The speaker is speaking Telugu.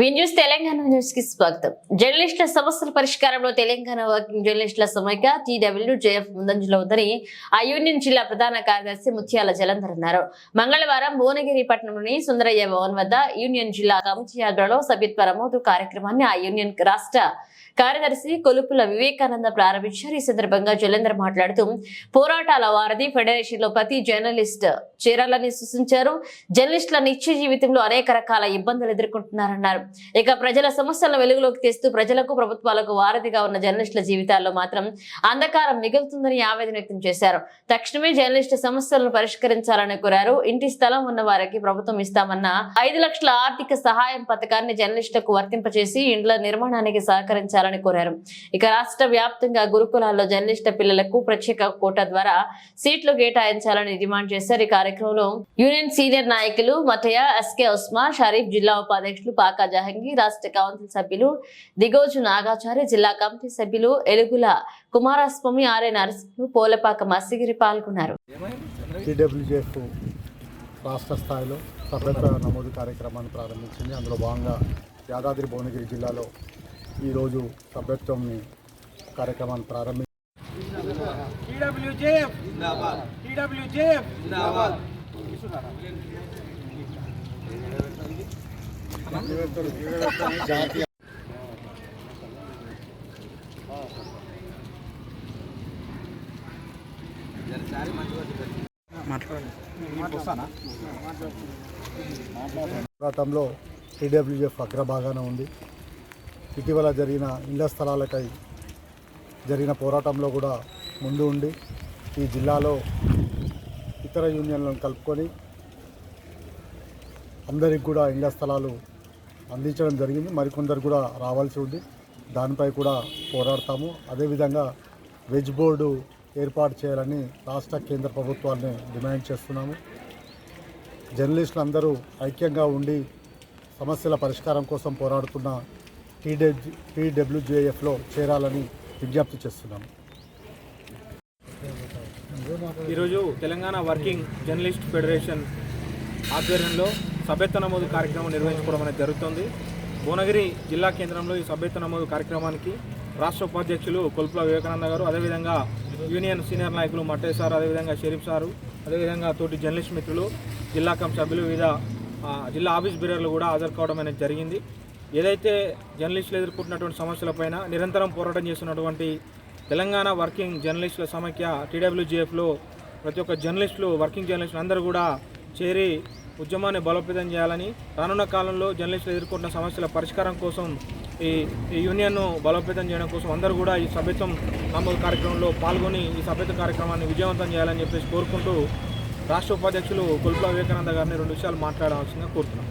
వి న్యూస్ తెలంగాణ న్యూస్కి స్వాగతం. జర్నలిస్టుల సమస్యల పరిష్కారంలో తెలంగాణ వర్కింగ్ జర్నలిస్టుల సమైక్య టీడబ్ల్యూ జేఎఫ్ ముందంజలో ఉందని ఆ యూనియన్ జిల్లా ప్రధాన కార్యదర్శి ముత్యాల జలంధర్ అన్నారు. మంగళవారం భువనగిరి పట్టణంలోని సుందరయ్య భవన్ వద్ద యూనియన్ జిల్లా కమిటీ ఆధ్వర్యంలో సభ్యత్వ నమోదు కార్యక్రమాన్ని ఆ యూనియన్ రాష్ట్ర కార్యదర్శి కొలుపుల వివేకానంద ప్రారంభించారు. ఈ సందర్భంగా జలంధర్ మాట్లాడుతూ పోరాటాల వారధి ఫెడరేషన్లో ప్రతి జర్నలిస్ట్ చేరాలని సూచించారు. జర్నలిస్టుల నిత్య జీవితంలో అనేక రకాల ఇబ్బందులు ఎదుర్కొంటున్నారన్నారు. ఇక ప్రజల సమస్యలను వెలుగులోకి తెస్తూ ప్రజలకు ప్రభుత్వాలకు వారధిగా ఉన్న జర్నలిస్టుల జీవితాల్లో మాత్రం అంధకారం మిగులుతుందని ఆవేదన వ్యక్తం చేశారు. తక్షణమే జర్నలిస్టు సమస్యలను పరిష్కరించాలని కోరారు. ఇంటి స్థలం ఉన్న వారికి ప్రభుత్వం ఇస్తామన్న ఐదు లక్షల ఆర్థిక సహాయం పథకాన్ని జర్నలిస్టులకు వర్తింపచేసి ఇండ్ల నిర్మాణానికి సహకరించాలని కోరారు. ఇక రాష్ట్ర వ్యాప్తంగా గురుకులాల్లో జర్నలిస్టు పిల్లలకు ప్రత్యేక కోటా ద్వారా సీట్లు కేటాయించాలని డిమాండ్ చేశారు. ఈ కార్యక్రమంలో యూనియన్ సీనియర్ నాయకులు మతయ్య ఎస్కే ఉస్మా షరీఫ్ జిల్లా ఉపాధ్యక్షులు పాకా జహంగీర్ రాష్ట్ర కౌన్సిల్ సభ్యులు దిగోజు నాగాచారి జిల్లా కమిటీ సభ్యులు ఎలుగుల కుమారస్వామి ఆర్య నరసింహులు పోలపాక మసిగిరి పాల్గొన్నారు. రాష్ట్ర స్థాయిలో సభ్యత్వ నమోదు కార్యక్రమాన్ని ప్రారంభించింది. అందులో భాగంగా యాదాద్రి భువనగిరి జిల్లాలో ఈరోజు సభ్యత్వంని కార్యక్రమాన్ని ప్రారంభించి టీడబ్ల్యూజేఎఫ్! టీడబ్ల్యూజేఎఫ్! జాతీయ పోరాటంలో టీడబ్ల్యూఎఫ్ అగ్రభాగాన ఉంది ఇటీవల జరిగిన ఇళ్ళ స్థలాలకై జరిగిన పోరాటంలో కూడా ముందు ఉండి ఈ జిల్లాలో ఇతర యూనియన్లను కలుపుకొని అందరికి కూడా ఇళ్ళ స్థలాలు అందించడం జరిగింది. మరికొందరు కూడా రావాల్సి ఉంది. దానిపై కూడా పోరాడతాము. అదేవిధంగా వెజ్ బోర్డు ఏర్పాటు చేయాలని రాష్ట్ర కేంద్ర ప్రభుత్వాన్ని డిమాండ్ చేస్తున్నాము. జర్నలిస్టులు అందరూ ఐక్యంగా ఉండి సమస్యల పరిష్కారం కోసం పోరాడుతున్న టీడబ్ల్యూ టీడబ్ల్యూజేఎఫ్లో చేరాలని విజ్ఞప్తి చేస్తున్నాము. ఈరోజు తెలంగాణ వర్కింగ్ జర్నలిస్ట్ ఫెడరేషన్ ఆధ్వర్యంలో సభ్యత్వ నమోదు కార్యక్రమం నిర్వహించుకోవడం అనేది జరుగుతుంది. భువనగిరి జిల్లా కేంద్రంలో ఈ సభ్యత్వ నమోదు కార్యక్రమానికి రాష్ట్ర ఉపాధ్యక్షులు కొల్పుల వివేకానంద గారు అదేవిధంగా యూనియన్ సీనియర్ నాయకులు మట్టే సార్ అదేవిధంగా షరీఫ్ సారు అదేవిధంగా తోటి జర్నలిస్ట్ మిత్రులు జిల్లా కం సభ్యులు వివిధ జిల్లా ఆఫీస్ బీరర్లు కూడా హాజరు కావడం అనేది జరిగింది. ఏదైతే జర్నలిస్టులు ఎదుర్కొంటున్నటువంటి సమస్యలపైన నిరంతరం పోరాటం చేస్తున్నటువంటి తెలంగాణ వర్కింగ్ జర్నలిస్టుల సమైక్య టీడబ్ల్యూజీఎఫ్లో ప్రతి ఒక్క జర్నలిస్టులు వర్కింగ్ జర్నలిస్టులు అందరూ కూడా చేరి ఉద్యమాన్ని బలోపేతం చేయాలని రానున్న కాలంలో జర్నలిస్టులు ఎదుర్కొంటున్న సమస్యల పరిష్కారం కోసం ఈ ఈ యూనియన్ను బలోపేతం చేయడం కోసం అందరూ కూడా ఈ సభ్యత్వం నమోదు కార్యక్రమంలో పాల్గొని ఈ సభ్యత్వ కార్యక్రమాన్ని విజయవంతం చేయాలని చెప్పేసి కోరుకుంటూ రాష్ట్ర ఉపాధ్యక్షులు కొల్పుల వివేకానంద గారిని రెండు విషయాలు మాట్లాడాల్సిందిగా కోరుతున్నాం.